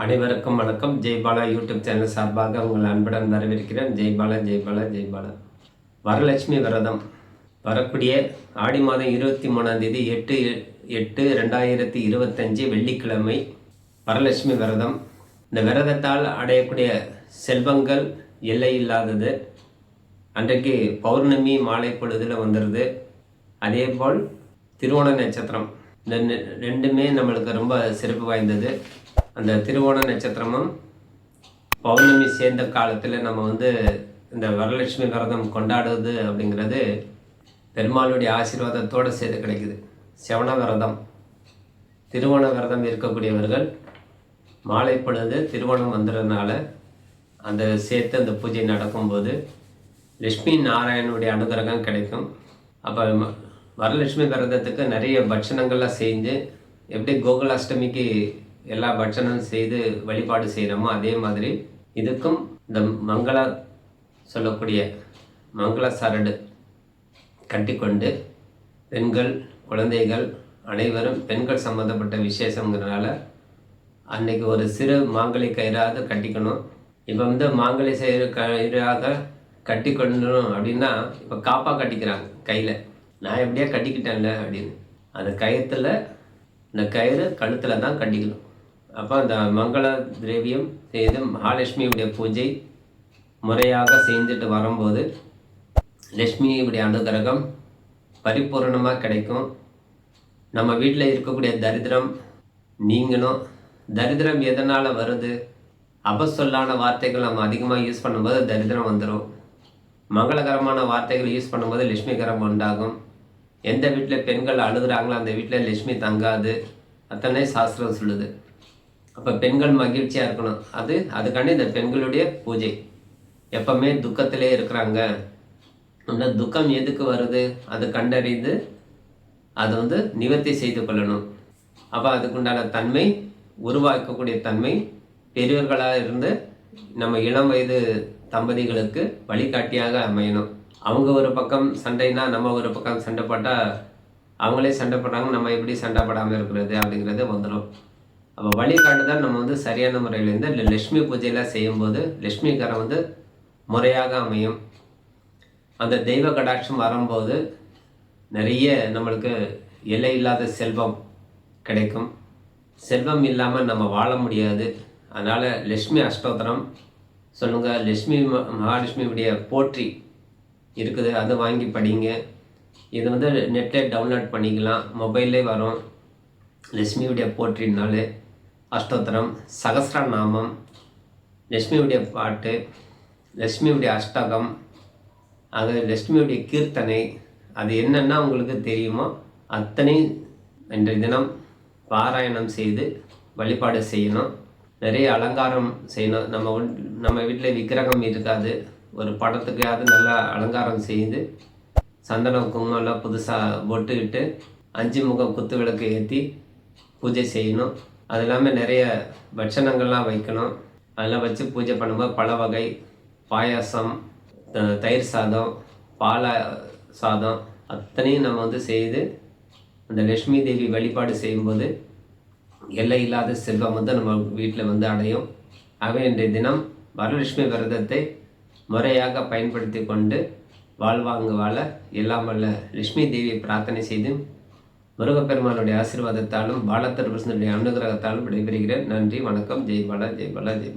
அனைவருக்கும் வணக்கம். Jaibala YouTube channel சார்பாக உங்கள் அன்புடன் வரவேற்கிறேன். ஜெய்பாலா ஜெய்பாலா ஜெய்பாலா வரலட்சுமி விரதம். வரக்கூடிய ஆடி மாதம் இருபத்தி மூணாம் தேதி எட்டு எட்டு ரெண்டாயிரத்தி இருபத்தஞ்சு வெள்ளிக்கிழமை வரலட்சுமி விரதம். இந்த விரதத்தால் அடையக்கூடிய செல்வங்கள் எல்லை இல்லாதது அன்றைக்கு பௌர்ணமி மாலை பொழுதில் வந்துடுது அதே போல் திருவோண நட்சத்திரம். இந்த ரெண்டுமே நம்மளுக்கு ரொம்ப சிறப்பு வாய்ந்தது. அந்த திருவோண நட்சத்திரமும் பௌர்ணமி சேர்ந்த காலத்தில் நம்ம வந்து இந்த வரலட்சுமி விரதம் கொண்டாடுவது அப்படிங்கிறது பெருமாளுடைய ஆசீர்வாதத்தோடு சேர்த்து கிடைக்குது. செவண விரதம். திருவோண விரதம் இருக்கக்கூடியவர்கள் மாலை பொழுது திருவோணம் வந்துடுறதுனால அந்த சேர்த்து அந்த பூஜை நடக்கும்போது லட்சுமி நாராயணனுடைய அனுகிரகம் கிடைக்கும். அப்போ வரலட்சுமி விரதத்துக்கு நிறைய பட்சணங்கள்லாம் செஞ்சு எப்படி கோகுலாஷ்டமிக்கு எல்லா பட்சணம் செய்து வழிபாடு செய்கிறோமோ அதே மாதிரி இதுக்கும் இந்த மங்கள சொல்லக்கூடிய மங்கள சரடு கட்டிக்கொண்டு பெண்கள் குழந்தைகள் அனைவரும் பெண்கள் சம்மந்தப்பட்ட விசேஷங்கிறனால அன்னைக்கு ஒரு சிறு மாங்கலி கயிறாவது கட்டிக்கணும். இப்போ வந்து மாங்கலி செய்கிற கயிறாக கட்டிக்கொள்ளணும் அப்படின்னா இப்போ காப்பாக கட்டிக்கிறாங்க கையில். நான் எப்படியா கட்டிக்கிட்டேன்ல அப்படின்னு. அந்த கயத்தில் இந்த கயிறு கழுத்தில் தான் கட்டிக்கணும். அப்போ அந்த மங்கள திரவியம் செய்து மகாலட்சுமியுடைய பூஜை முறையாக செஞ்சுட்டு வரும்போது லட்சுமியுடைய அனுகிரகம் பரிபூரணமாக கிடைக்கும். நம்ம வீட்டில் இருக்கக்கூடிய தரித்திரம் நீங்கணும். தரித்திரம் எதனால் வருது? அபசொல்லான வார்த்தைகள் நம்ம அதிகமாக யூஸ் பண்ணும்போது தரித்திரம் வந்துடும் மங்களகரமான வார்த்தைகள் யூஸ் பண்ணும்போது லட்சுமிகரம் உண்டாகும். எந்த வீட்டில் பெண்கள் அழுகுறாங்களோ அந்த வீட்டில் லட்சுமி தங்காது. அத்தனை சாஸ்திரம் சொல்லுது. அப்போ பெண்கள் மகிழ்ச்சியாக இருக்கணும். அது அதுக்காண்டி இந்த பெண்களுடைய பூஜை. எப்பவுமே துக்கத்திலே இருக்கிறாங்க. அந்த துக்கம் எதுக்கு வருது? அது கண்டறிந்து அதை வந்து நிவர்த்தி செய்து கொள்ளணும். அப்போ அதுக்குண்டான தன்மை உருவாக்கக்கூடிய தன்மை பெரியவர்களாக இருந்து நம்ம இளம் வயது தம்பதிகளுக்கு வழிகாட்டியாக அமையணும். அவங்க ஒரு பக்கம் சண்டைனா நம்ம ஒரு பக்கம் சண்டை போட்டால் அவங்களே சண்டை போடுறாங்க நம்ம எப்படி சண்டை போடாமல் இருக்கிறது அப்படிங்கிறது வந்துடும் அப்போ வழிகாட்டுதல் நம்ம வந்து சரியான முறையிலேருந்து இந்த லட்சுமி பூஜையெல்லாம் செய்யும்போது லட்சுமிகரம் வந்து முறையாக அமையும். அந்த தெய்வ கடாட்சம் வரும்போது நிறைய நம்மளுக்கு எல்லை இல்லாத செல்வம் கிடைக்கும். செல்வம் இல்லாமல் நம்ம வாழ முடியாது. அதனால் லட்சுமி அஷ்டோத்திரம் சொல்லுங்கள் லட்சுமி மகாலட்சுமியுடைய போற்றி இருக்குது. அதை வாங்கி படிங்க. இது வந்து நெட்டில் டவுன்லோட் பண்ணிக்கலாம். மொபைல்லே வரும். லட்சுமியுடைய போற்றினாலே. அஷ்டோத்திரம் சகசிரநாமம் லட்சுமியுடைய பாட்டு லட்சுமியுடைய அஷ்டகம் அது லட்சுமியுடைய கீர்த்தனை அது என்னென்னா உங்களுக்கு தெரியுமோ அத்தனை இன்றைய தினம் பாராயணம் செய்து வழிபாடு செய்யணும். நிறைய அலங்காரம் செய்யணும். நம்ம நம்ம வீட்டில் விக்கிரகம் இருக்காது. ஒரு படத்துக்காவது நல்லா அலங்காரம் செய்து சந்தனம் குங்குமம் எல்லாம் புதுசாக பொட்டுக்கிட்டு அஞ்சு முகம் குத்து விளக்கு ஏற்றி பூஜை செய்யணும். அது இல்லாமல் நிறைய பட்சணங்கள்லாம் வைக்கணும். அதெல்லாம் வச்சு பூஜை பண்ணும்போது பல வகை பாயாசம் தயிர் சாதம் பால சாதம் அத்தனையும் நம்ம வந்து செய்து அந்த லட்சுமி தேவி வழிபாடு செய்யும்போது எல்லை இல்லாத செல்வம் வந்து நம்ம வீட்டில் வந்து அடையும். ஆகவே இன்றைய தினம் வரலட்சுமி விரதத்தை முறையாக பயன்படுத்தி கொண்டு வாழ்வாங்க வாழ எல்லாம் வல்ல லட்சுமி தேவியை பிரார்த்தனை செய்து முருகப்பெருமானுடைய ஆசீர்வாதத்தாலும் பாலத்தர் கிருஷ்ணனுடைய அனுகிரகத்தாலும் விடைபெறுகிறேன். நன்றி வணக்கம். ஜெய்பாலா ஜெய்பாலா ஜெய்பாலா ஜெய்